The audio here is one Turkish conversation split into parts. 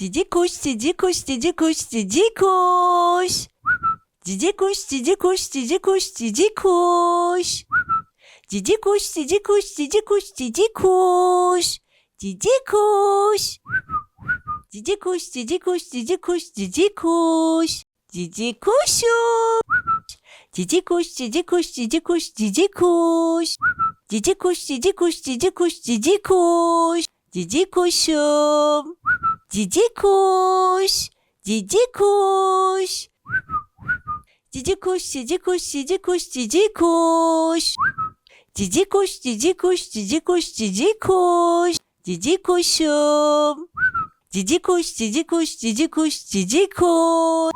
Cici kuş, cici kuş, cici kuş, cici kuş. Cici kuş, cici kuş, cici kuş, cici kuş. Cici kuş, cici kuş, cici kuş, cici kuş. Cici kuş. Cici kuş, cici kuş, cici kuş, cici kuş. Cici kuşum. Cici kuş, cici kuş, cici kuş, cici kuş. Cici kuş, cici kuş, cici kuş, cici kuş. Cici kuşum. Cici kuş. Cici kuş. Cici kuş, cici kuş, cici kuş, cici kuş. Cici kuş, cici kuş, cici kuş, cici kuş. Cici kuşum. Cici kuş, cici kuş, cici kuş, cici kuş.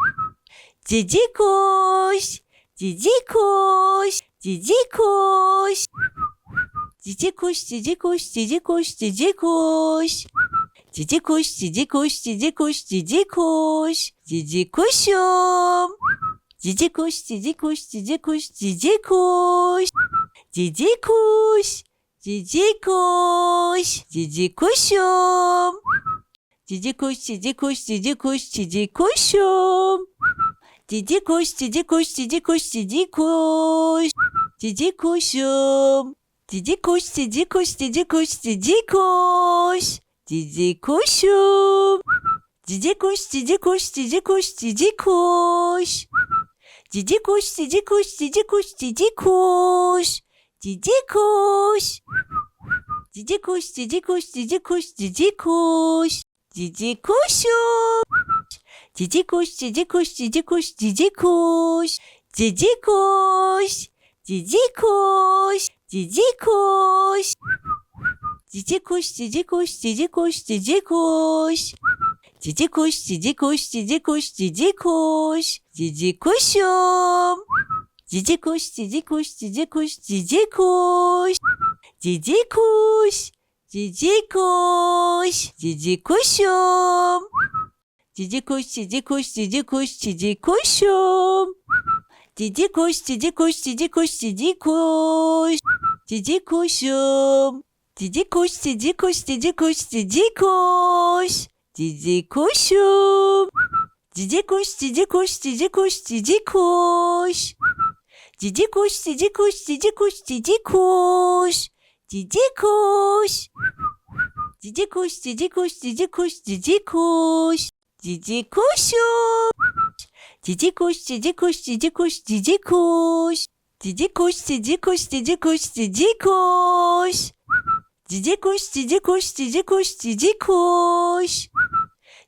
Cici kuş. Cici kuş. Cici kuş. Cici kuş, cici kuş, cici kuş, cici kuş. Cici kuş, cici kuş, cici kuş, cici kuş. Cici kuşum. Cici kuş, cici kuş, cici kuş, cici kuş. Cici kuş. Cici kuş. Cici kuşum. Cici kuş, cici kuş, cici kuş, cici kuşum. Cici kuş, cici kuş, cici kuş, cici kuş. Cici kuşum. Cici kuş, cici kuş, cici kuş, cici kuş. Cici kuşum. Cici kuş, cici kuş, cici kuş, cici kuş. Cici kuş, cici kuş, cici kuş, cici kuş. Cici kuş. Cici kuş, cici kuş, cici kuş, cici kuş. Cici kuşum. Cici kuş, cici kuş, cici kuş, cici kuş. Cici kuş. Cici kuş. Cici kuş. Cici kuş, cici kuş, cici kuş, cici kuş. Cici kuş, cici kuş, cici kuş, cici kuş. Cici kuşum. Cici kuş, cici kuş, cici kuş, cici kuş. Cici kuş. Cici kuş. Cici kuşum. Cici kuş, cici kuş, cici kuş, cici kuşum. Cici kuş, cici kuş, cici kuş, cici kuş. Cici kuşum. Cici kuş, cici kuş, cici kuş, cici kuş. Cici kuşum. Cici kuş, cici kuş, cici kuş, cici kuş. Cici kuş, cici kuş, cici kuş, cici kuş. Cici kuş. Cici kuş, cici kuş, cici kuş, cici kuş. Cici kuşum. Cici kuş, cici kuş, cici kuş, cici kuş. Cici kuş, cici kuş, cici kuş, cici kuş. Cici kuş, cici kuş, cici kuş, cici kuş.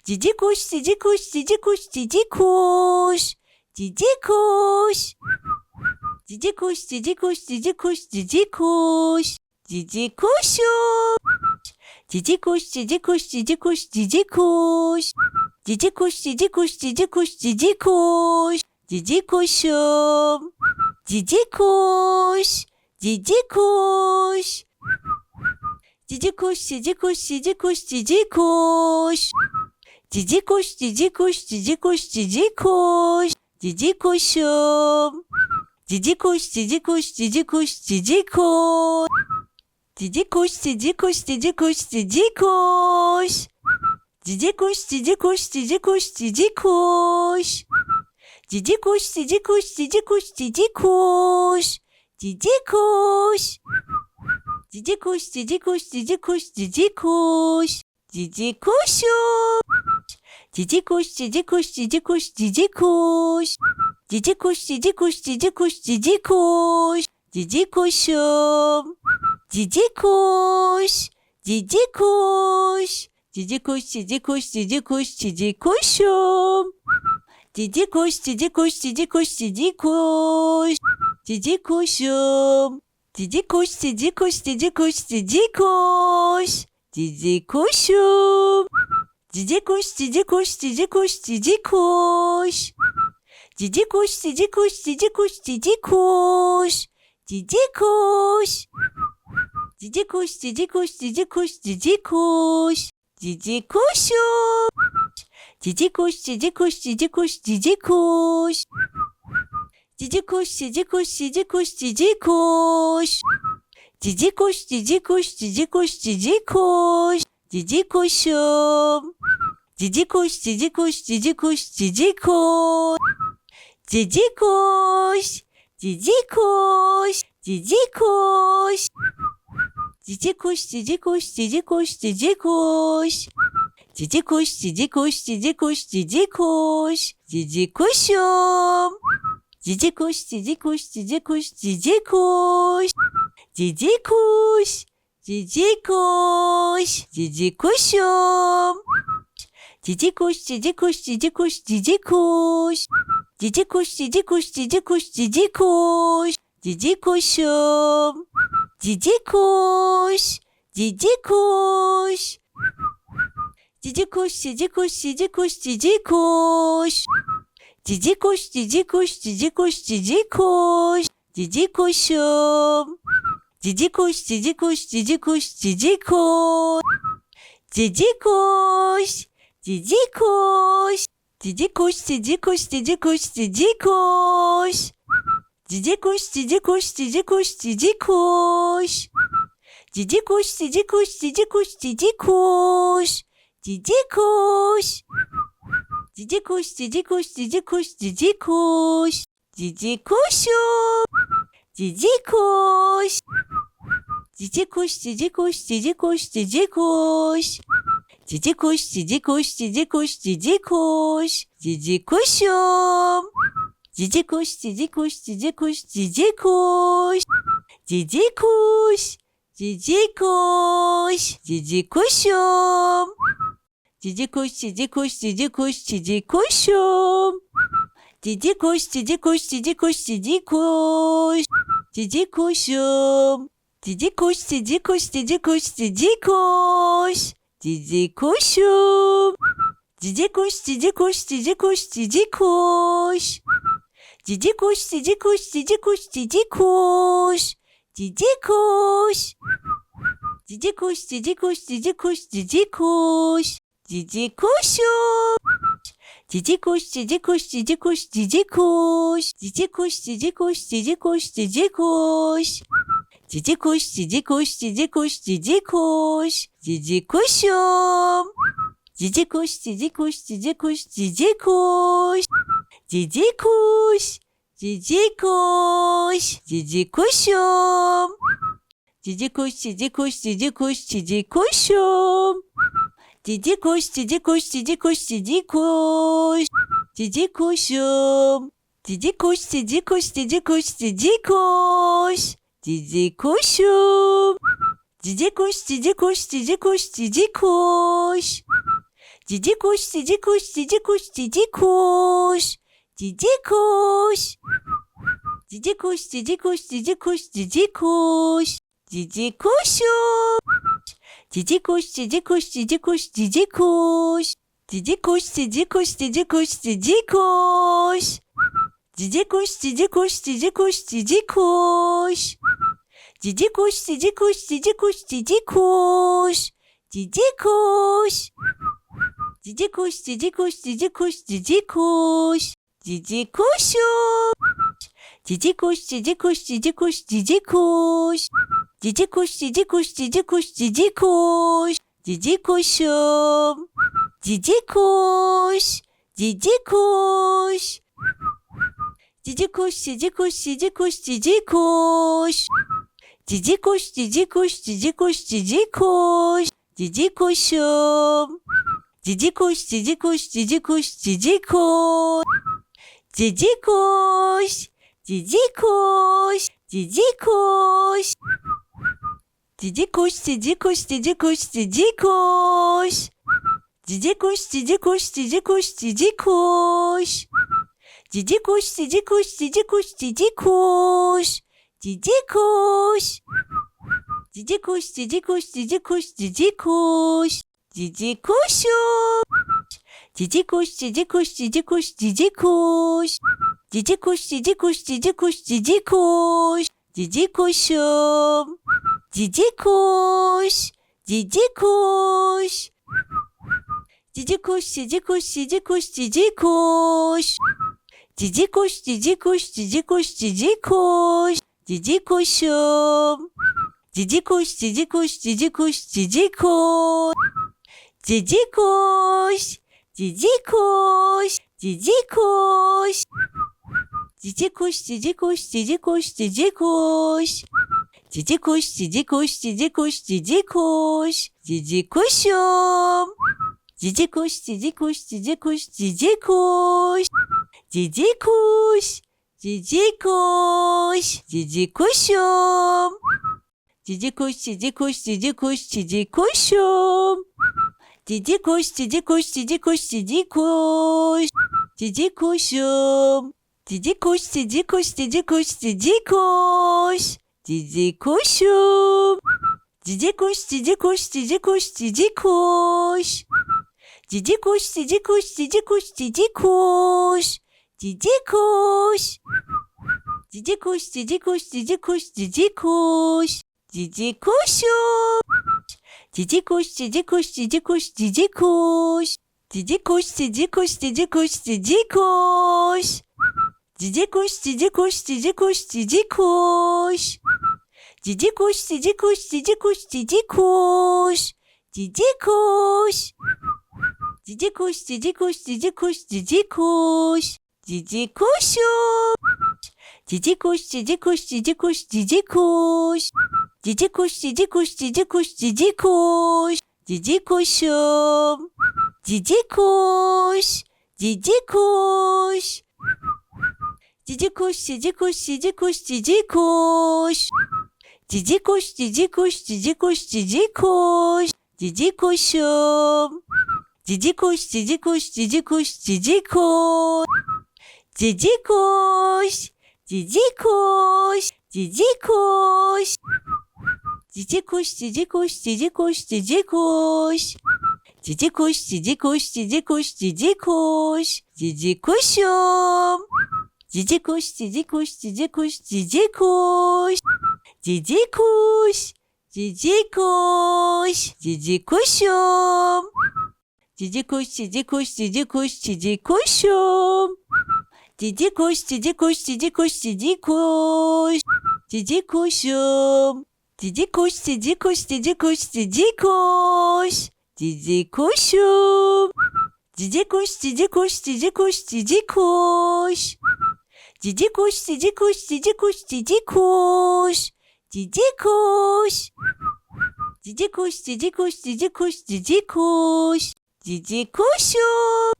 Cici kuş, cici kuş, cici kuş, cici kuş. Cici kuş. Cici kuş, cici kuş, cici kuş, cici kuş. Cici kuşum. Cici kuş, cici kuş, cici kuş, cici kuş. Cici kuş, cici kuş, cici kuş, cici kuş. Cici kuşum. Cici kuş. Cici kuş. Cici kuş, cici kuş, cici kuş, cici kuş. Cici kuş, cici kuş, cici kuş, cici kuş. Cici kuşum. Cici kuş, cici kuş, cici kuş, cici kuş. Cici kuş, cici kuş, cici kuş, cici kuş. Cici kuş, cici kuş, cici kuş, cici kuş. Cici kuş, cici kuş, cici kuş, cici kuş. Cici kuş. Cici kuş, cici kuş, cici kuş, cici kuş. Cici kuşum. Cici kuş, cici kuş, cici kuş, cici kuş. Cici kuş, cici kuş, cici kuş, cici kuş. Cici kuşum. Cici kuş. Cici kuş. Cici kuş, cici kuş, cici kuş, cici kuşum. Cici kuş, cici kuş, cici kuş, cici kuş. Cici kuşum. Cici kuş, cici kuş, cici kuş, cici kuş. Cici kuşum. Cici kuş, cici kuş, cici kuş, cici kuş. Cici kuş, cici kuş, cici kuş, cici kuş. Cici kuş. Cici kuş, cici kuş, cici kuş, cici kuş. Cici kuşum. Cici kuş, cici kuş, cici kuş, cici kuş. Cici kuş, cici kuş, cici kuş, cici kuş. Cici kuş, cici kuş, cici kuş, cici kuş. Cici kuşum. Cici kuş, cici kuş, cici kuş, cici kuş. Cici kuş, cici kuş, cici kuş. Cici kuş, cici kuş, cici kuş, cici kuş. Cici kuş, cici kuş, cici kuş, cici kuş. Cici kuşum. Cici kuş, cici kuş, cici kuş, cici kuş. Cici kuş, cici kuş, cici kuşum. Cici kuş, cici kuş, cici kuş, cici kuş. Cici kuş, cici kuş, cici kuş, cici kuş. Cici kuşum. Cici kuş, cici kuş. Cici kuş, cici kuş, cici kuş, cici kuş. Cici kuş, cici kuş, cici kuş, cici kuş. Cici kuşum. Cici kuş, cici kuş, cici kuş, cici kuş. Cici kuş, cici kuş. Cici kuş, cici kuş, cici kuş, cici kuş. Cici kuş, cici kuş, cici kuş, cici kuş. Cici kuş, cici kuş, cici kuş, cici kuş. Cici kuş. Cici kuş, cici kuş, cici kuş, cici kuş. Cici kuşum. Cici kuş. Cici kuş, cici kuş, cici kuş, cici kuş. Cici kuş, cici kuş, cici kuş, cici kuş. Cici kuşum. Cici kuş, cici kuş, cici kuş, cici kuş. Cici kuş. Cici kuş. Cici kuşum. Cici kuş, cici kuş, cici kuş, cici kuşum. Cici kuş, cici kuş, cici kuş, cici kuş. Cici kuşum. Cici kuş, cici kuş, cici kuş, cici kuş. Cici kuşum. Cici kuş, cici kuş, cici kuş, cici kuş. Cici kuş, cici kuş, cici kuş, cici kuş. Cici kuş. Cici kuş, cici kuş, cici kuş, cici kuş. Cici kuşum. Cici kuş, cici kuş, cici kuş, cici kuş. Cici kuş, cici kuş, cici kuş, cici kuş. Cici kuş, cici kuş, cici kuş, cici kuş. Cici kuşum. Cici kuş, cici kuş, cici kuş, cici kuş. Cici kuş. Cici kuş. Cici kuşum. Cici kuş, cici kuş, cici kuş, cici kuşum. Cici kuş, cici kuş, cici kuş, cici kuş. Cici kuşum. Cici kuş, cici kuş, cici kuş, cici kuş. Cici kuşum. Cici kuş, cici kuş, cici kuş, cici kuş. Cici kuş, cici kuş, cici kuş, cici kuş. Cici kuş. Cici kuş, cici kuş, cici kuş, cici kuş. Cici kuşum. Cici kuş, cici kuş, cici kuş, cici kuş. Cici kuş, cici kuş, cici kuş, cici kuş. Cici kuş, cici kuş, cici kuş, cici kuş. Cici kuş, cici kuş, cici kuş, cici kuş. Cici kuş. Cici kuş, cici kuş, cici kuş, cici kuş. Cici kuşum. Cici kuş, cici kuş, cici kuş, cici kuş. Cici kuş, cici kuş, cici kuş, cici kuş. Cici kuşum. Cici kuş. Cici kuş. Cici kuş, cici kuş, cici kuş, cici kuş. Cici kuş, cici kuş, cici kuş, cici kuş. Cici kuşum. Cici kuş, cici kuş, cici kuş, cici kuş. Cici kuş. Cici kuş. Cici kuş. Cici kuş, cici kuş, cici kuş, cici kuş. Cici kuş, cici kuş, cici kuş, cici kuş. Cici kuş, cici kuş, cici kuş, cici kuş. Cici kuş. Cici kuş, cici kuş, cici kuş, cici kuş. Cici kuşum. Cici kuş, cici kuş, cici kuş, cici kuş. Cici kuş, cici kuş, cici kuş, cici kuş. Cici kuşum. Cici kuş. Cici kuş. Cici kuş, cici kuş, cici kuş, cici kuş. Cici kuş, cici kuş, cici kuş, cici kuş. Cici kuşum. Cici kuş, cici kuş, cici kuş, cici kuş. Cici kuş. Cici kuş, cici kuş. Cici kuş, cici kuş, cici kuş, cici kuş. Cici kuş, cici kuş, cici kuş, cici kuş. Cici kuşum. Cici kuş, cici kuş, cici kuş, cici kuş. Cici kuş, cici kuş, cici kuşum. Cici kuş, cici kuş, cici kuş, cici kuşum. Cici kuş, cici kuş, cici kuş, cici kuş. Cici kuşum. Cici kuş, cici kuş, cici kuş, cici kuş. Cici kuşum. Cici kuş, cici kuş, cici kuş, cici kuş. Cici kuş, cici kuş, cici kuş, cici kuş. Cici kuş. Cici kuş, cici kuş, cici kuş, cici kuş. Cici kuşum. Cici kuş, cici kuş, cici kuş, cici kuş. Cici kuş, cici kuş, cici kuş, cici kuş. Cici kuş, cici kuş, cici kuş, cici kuş. Cici kuş, cici kuş, cici kuş, cici kuş. Cici kuş. Cici kuş, cici kuş, cici kuş, cici kuş. Cici kuşum. Cici kuş, cici kuş, cici kuş, cici kuş. Cici kuş, cici kuş, cici kuş, cici kuş. Cici kuşum. Cici kuş. Cici kuş. Cici kuş, cici kuş, cici kuş, cici kuş. Cici kuş, cici kuş, cici kuş, cici kuş. Cici kuşum. Cici kuş, cici kuş, cici kuş, cici kuş. Cici kuş. Cici kuş. Cici kuş. Cici kuş, cici kuş, cici kuş, cici kuş. Cici kuş, cici kuş, cici kuş, cici kuş. Cici kuşum. Cici kuş, cici kuş, cici kuş, cici kuş. Cici kuş. Cici kuş. Cici kuşum. Cici kuş, cici kuş, cici kuş, cici kuşum. Cici kuş, cici kuş, cici kuş, cici kuş. Cici kuşum. Cici kuş, cici kuş, cici kuş, cici kuş. Cici kuşum. Cici kuş, cici kuş, cici kuş, cici kuş. Cici kuş, cici kuş, cici kuş, cici kuş. Cici kuş. Cici kuş, cici kuş, cici kuş, cici kuş. Cici kuşum.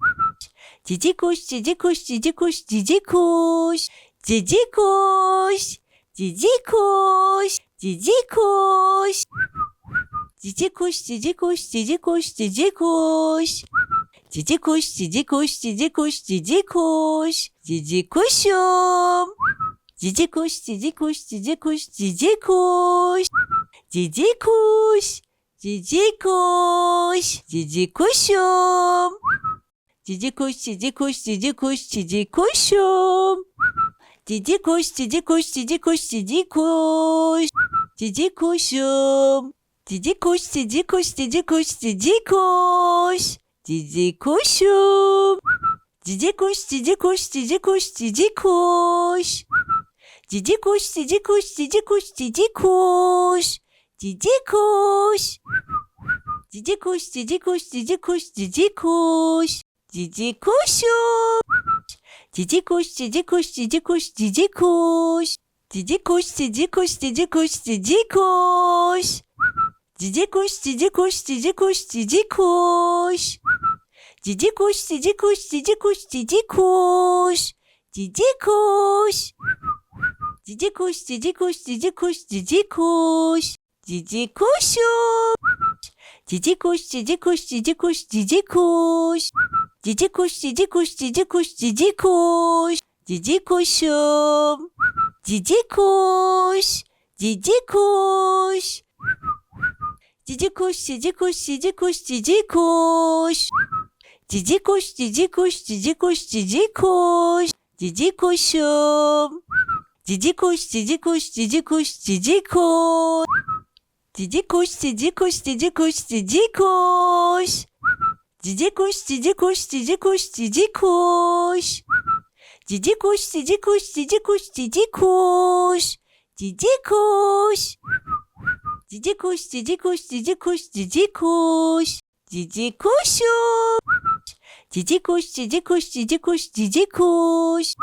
Cici kuş, cici kuş, cici kuş, cici kuş. Cici kuş. Cici kuş. Cici kuş. Cici kuş, cici kuş, cici kuş, cici kuş. Cici kuş, cici kuş, cici kuş, cici kuş. Cici kuşum. Cici kuş, cici kuş, cici kuş, cici kuş. Cici kuş. Cici kuş. Cici kuşum. Cici kuş, cici kuş, cici kuş, cici kuşum. Cici kuş, cici kuş, cici kuş, cici kuş. Cici kuşum. Cici kuş, cici kuş, cici kuş, cici kuş. Cici kuşum. Cici kuş, cici kuş, cici kuş, cici kuş. Cici kuş, cici kuş, cici kuş, cici kuş. Cici kuş. Cici kuş, cici kuş, cici kuş, cici kuş. Cici kuşum. Cici kuş, cici kuş, cici kuş, cici kuş. Cici kuş, cici kuş, cici kuş, cici kuş. Cici kuş, cici kuş, cici kuş, cici kuş. Cici kuş, cici kuş, cici kuş, cici kuş. Cici kuş. Cici kuş, cici kuş, cici kuş, cici kuş. Cici kuşum. Cici kuş, cici kuş, cici kuş, cici kuş. Cici kuş, cici kuş, cici kuş, cici kuş. Cici kuşum. Cici kuş. Cici kuş. Cici kuş, cici kuş, cici kuş, cici kuş. Cici kuş, cici kuş, cici kuş, cici kuş. Cici kuşum. Cici kuş, cici kuş, cici kuş, cici kuş. Cici kuş, cici kuş, cici kuş, cici kuş. Cici kuş, cici kuş, cici kuş, cici kuş. Cici kuş, cici kuş, cici kuş, cici kuş. Cici kuş. Cici kuş, cici kuş, cici kuş, cici kuş. Cici kuşum. Cici kuş, cici kuş, cici kuş, cici kuş.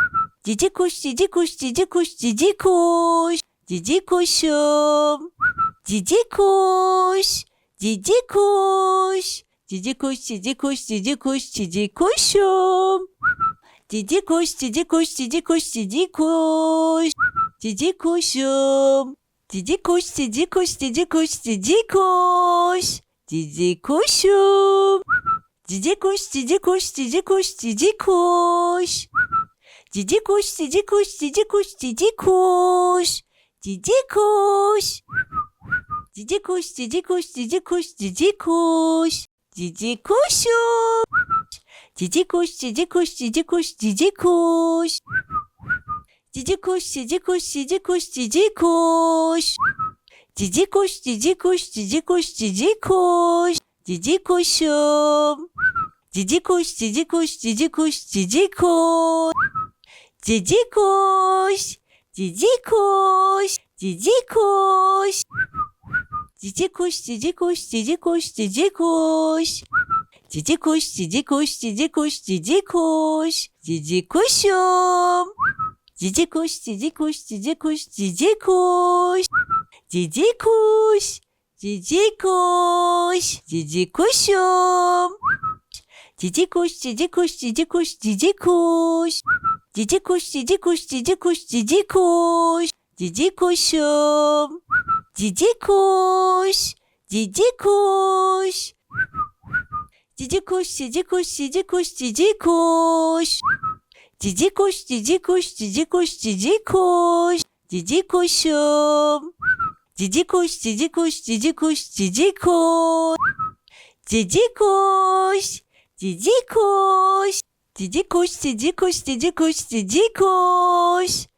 Cici kuş, cici kuş, cici kuş, cici kuş. Cici kuşum. Cici kuş. Cici kuş. Cici kuş, cici kuş, cici kuş, cici kuşum. Cici kuş, cici kuş, cici kuş, cici kuş. Cici kuşum. Cici kuş, cici kuş, cici kuş, cici kuş. Cici kuşum. Cici kuş, cici kuş, cici kuş, cici kuş. Cici kuş, cici kuş, cici kuş, cici kuş. Cici kuş. Cici kuş, cici kuş, cici kuş, cici kuş. Cici kuşum. Cici kuş, cici kuş, cici kuş, cici kuş. Cici kuş, cici kuş, cici kuş, cici kuş. Cici kuş, cici kuş, cici kuş, cici kuş. Cici kuşum. Cici kuş, cici kuş, cici kuş, cici kuş. Cici kuş. Cici kuş. Cici kuş. Cici kuş, cici kuş, cici kuş, cici kuş. Cici kuş, cici kuş, cici kuş, cici kuş. Cici kuşum. Cici kuş, cici kuş, cici kuş, cici kuş. Cici kuş. Cici kuş. Cici kuşum. Cici kuş, cici kuş, cici kuş, cici kuş. Cici kuş, cici kuş, cici kuş, cici kuş. Cici kuşum. Cici kuş. Cici kuş. Cici kuş, cici kuş, cici kuş, cici kuş. Cici kuş, cici kuş, cici kuş, cici kuş. Cici kuşum. Cici kuş, cici kuş, cici kuş, cici kuş. Cici kuş. Cici kuş. Cici kuş, cici kuş, cici kuş, cici kuş.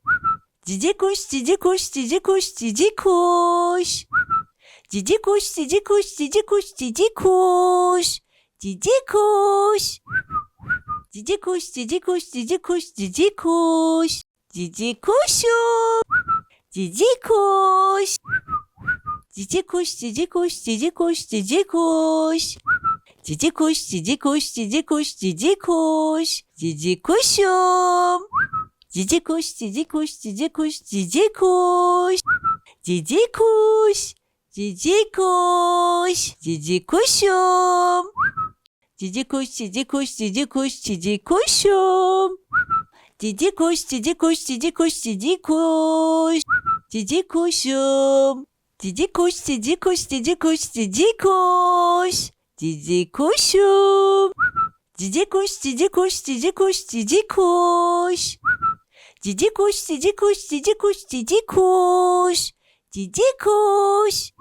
Cici kuş, cici kuş, cici kuş, cici kuş. Cici kuş, cici kuş, cici kuş, cici kuş. Cici kuş. Cici kuş, cici kuş, cici kuş, cici kuş. Cici kuşum. Cici kuş. Cici kuş, cici kuş, cici kuş, cici kuş. Cici kuş, cici kuş, cici kuş, cici kuş. Cici kuşum. Cici kuş, cici kuş, cici kuş, cici kuş. Cici kuş. Cici kuş. Cici kuşum. Cici kuş, cici kuş, cici kuş, cici kuşum. Cici kuş, cici kuş, cici kuş, cici kuş. Cici kuşum. Cici kuş, cici kuş, cici kuş, cici kuş. Cici kuşum. Cici kuş, cici kuş, cici kuş, cici kuş. Cici kuş, cici kuş, cici kuş, cici kuş. Cici kuş.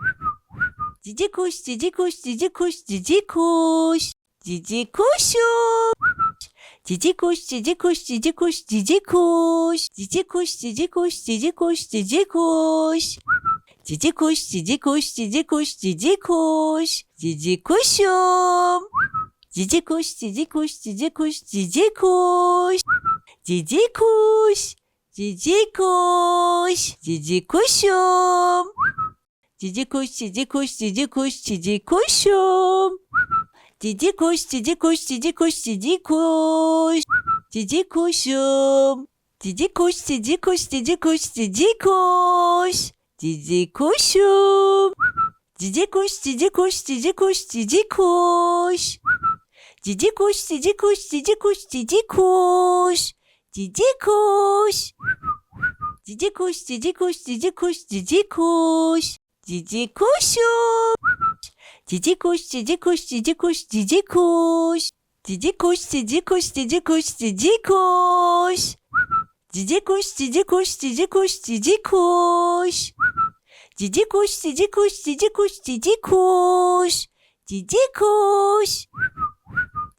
Cici kuş, cici kuş, cici kuş, cici kuş. Cici kuşum. Cici kuş, cici kuş, cici kuş, cici kuş. Cici kuş, cici kuş, cici kuş, cici kuş. Cici kuş, cici kuş, cici kuş, cici kuş. Cici kuşum. Cici kuş, cici kuş, cici kuş, cici kuş. Cici kuş. Cici kuş. Cici kuşum. Cici kuş, cici kuş, cici kuş, cici kuşum. Cici kuş, cici kuş, cici kuş, cici kuş. Cici kuşum. Cici kuş, cici kuş, cici kuş, cici kuş. Cici kuşum. Cici kuş, cici kuş, cici kuş, cici kuş. Cici kuş, cici kuş, cici kuş, cici kuş. Cici kuş. Cici kuş, cici kuş, cici kuş, cici kuş. Cici kuşum. Cici kuş, cici kuş, cici kuş, cici kuş. Cici kuş, cici kuş, cici kuş, cici kuş. Cici kuş, cici kuş, cici kuş, cici kuş. Cici kuş, cici kuş, cici kuş, cici kuş. Cici kuş.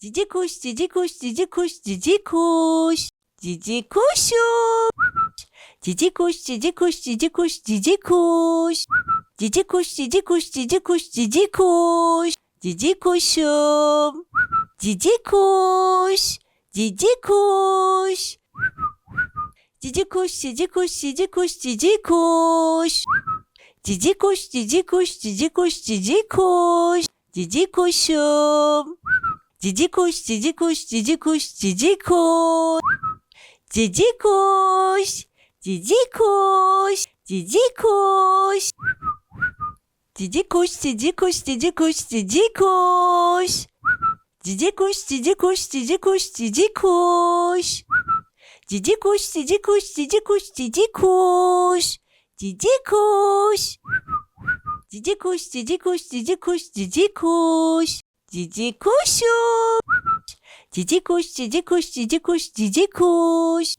Cici kuş, cici kuş, cici kuş, cici kuş. Cici kuşum. Cici kuş, cici kuş, cici kuş, cici kuş. Cici kuş, cici kuş, cici kuş, cici kuş. Cici kuşum. Cici kuş. Cici kuş. Cici kuş, cici kuş, cici kuş, cici kuş. Cici kuş, cici kuş, cici kuş, cici kuş. Cici kuşum. Cici kuş, cici kuş, cici kuş, cici kuş. Cici kuş, cici kuş, cici kuş. Cici kuş, cici kuş, cici kuş, cici kuş. Cici kuş, cici kuş, cici kuş, cici kuş. Cici kuş, cici kuş, cici kuş, cici kuş. Cici kuş. Cici kuş, cici kuş, cici kuş, cici kuş. Cici kuşum. Cici kuş, cici kuş, cici kuş, cici kuş.